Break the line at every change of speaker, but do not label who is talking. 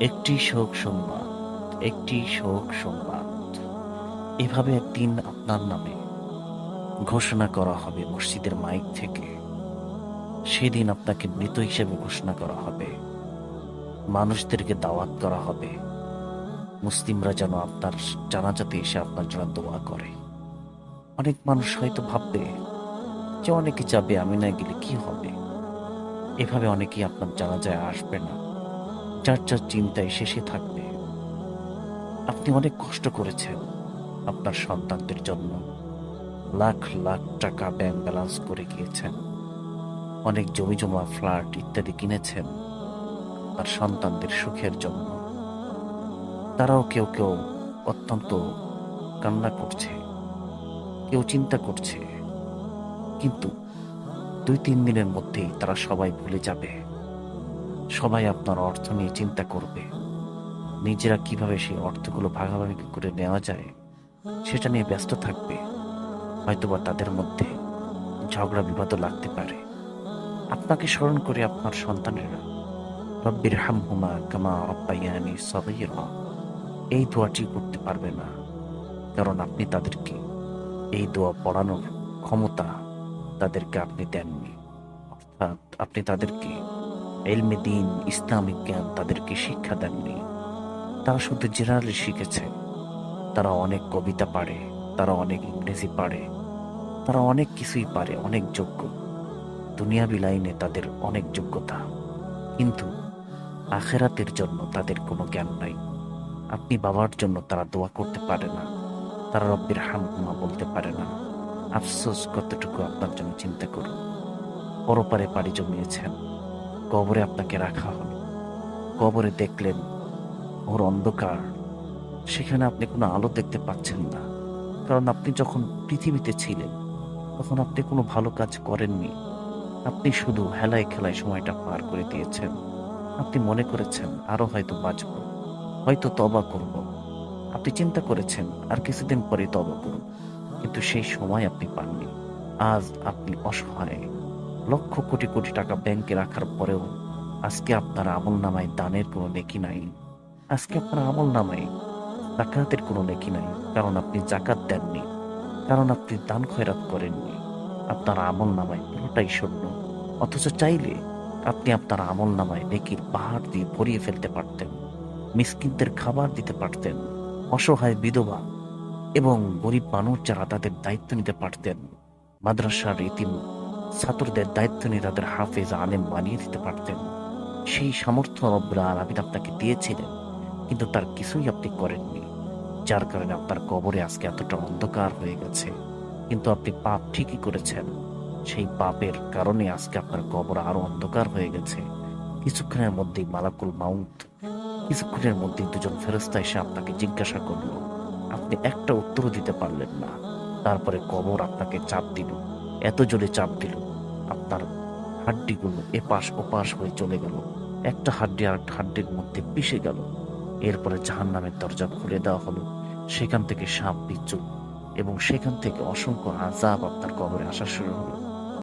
একটি শোক সংবাদ, একটি শোক সংবাদ। এভাবে একদিন আপনার নামে ঘোষণা করা হবে মসজিদের মাইক থেকে। সেদিন আপনাকে মৃত হিসেবে ঘোষণা করা হবে। মানুষদেরকে দাওয়াত করা হবে। মুসলিমরা যেন আপনার জানাজাতে এসে আপনার জন্য দোয়া করে। অনেক মানুষ হয়তো ভাববে, যে অনেকে যাবে, আমি না গেলে কি হবে? এভাবে অনেকেই আপনার জানাজায় আসবে না। যার যার চিন্তায় শেষে থাকবে। আপনি অনেক কষ্ট করেছেন আপনার সন্তানদের জন্য। লাখ লাখ টাকা ব্যাংক ব্যালেন্স করে গিয়েছেন। অনেক জমি জমা, ফ্ল্যাট ইত্যাদি কিনেছেন তার সন্তানদের সুখের জন্য। তারাও কেউ কেউ অত্যন্ত কান্না করছে, কেউ চিন্তা করছে। কিন্তু দুই তিন দিনের মধ্যেই তারা সবাই ভুলে যাবে। সবাই আপনার অর্থ নিয়ে চিন্তা করবে। নিজেরা কীভাবে সেই অর্থগুলো ভাগাভাগি করে নেওয়া যায়, সেটা নিয়ে ব্যস্ত থাকবে। হয়তোবা তাদের মধ্যে ঝগড়া বিবাদও লাগতে পারে। আপনাকে স্মরণ করে আপনার সন্তানেরা। রব্বির হাম হুমা কামা রব্বাইয়ানি সগীরা। এই দোয়াটি করতে পারবে না, কারণ আপনি তাদেরকে এই দোয়া পড়ানোর ক্ষমতা তাদেরকে আপনি দেননি। অর্থাৎ আপনি তাদেরকে এলমে দিন ইসলামিক জ্ঞান তাদেরকে শিক্ষা দেননি। তারা শুধু জেনারেলি শিখেছে। তারা অনেক কবিতা পারে, তারা অনেক ইংরেজি পারে, তারা অনেক কিছুই পারে, অনেক যোগ্য। দুনিয়াবি লাইনে তাদের অনেক যোগ্যতা। কিন্তু আখেরাতের জন্য তাদের কোনো জ্ঞান নাই। আপনি বাবার জন্য তারা দোয়া করতে পারে না। তারা রব্বির হামহুমা বলতে পারে না। আফসোস, কতটুকু আপনার জন্য চিন্তা করুন। পরপারে পাড়ি জমিয়েছেন। কবরে আপনাকে রাখা হলো কবরে দেখলেন ওর অন্ধকার। সেখানে আপনি কোনো আলো দেখতে পাচ্ছেন না। কারণ আপনি যখন পৃথিবীতে ছিলেন, তখন আপনি কোনো ভালো কাজ করেননি। আপনি শুধু হেলায় খেলায় সময়টা পার করে দিয়েছেন। আপনি মনে করেছেন আরও হয়তো বাঁচব, হয়তো তবা করব। আপনি চিন্তা করেছেন, আর কিছুদিন পরে তবা করব। কিন্তু সেই সময় আপনি পাননি। আজ আপনি অসহায়। লক্ষ কোটি কোটি টাকা ব্যাংকে রাখার পরেও আজকে আপনার আমল নামায় দানের কোনো নেকি নাই। আজকে আপনার আমল নামায় জাকাতের কোনো নেকি নাই, কারণ আপনি জাকাত দেননি, কারণ আপনি দান খয়রাত করেননি। আপনার আমল নামায় পুরোটাই শূন্য। অথচ চাইলে আপনি আপনার আমল নামায় নেকির পাহাড় দিয়ে ভরিয়ে ফেলতে পারতেন, মিসকিনদের খাবার দিতে পারতেন, অসহায় বিধবা এবং গরিব মানুষ যারা তাদের দায়িত্ব নিতে পারতেন। মাদ্রাসার ইতিম ছাত্রদের দায়িত্ব নিয়ে তাদের হাফেজ আলেম বানিয়ে দিতে পারতেন। সেই সামর্থ্য রব্বুল আলামিন আপনাকে দিয়েছিলেন, কিন্তু তার কিছুই আপনি করেননি, যার কারণে আপনার কবরে আজকে এতটা অন্ধকার হয়ে গেছে। কিন্তু আপনি পাপ ঠিকই করেছেন। সেই পাপের কারণে আজকে আপনার কবর আরও অন্ধকার হয়ে গেছে। কিছুক্ষণের মধ্যেই মালাকুল মাউন্ট কিছুক্ষণের মধ্যেই দুজন ফেরস্তা এসে আপনাকে জিজ্ঞাসা করল, আপনি একটা উত্তরও দিতে পারলেন না। তারপরে কবর আপনাকে চাপ দিল। এত জোরে চাপ দিল। আপনার হাড্ডিগুলো এপাশ ওপাশ হয়ে চলে গেল। একটা হাড্ডি আর একটা হাড্ডির মধ্যে পিষে গেল। এরপরে জাহান নামের দরজা খুলে দেওয়া হলো। সেখান থেকে সাপ বিচ্ছু এবং সেখান থেকে অসংখ্য আজাব আপনার কবরে আসা শুরু হলো।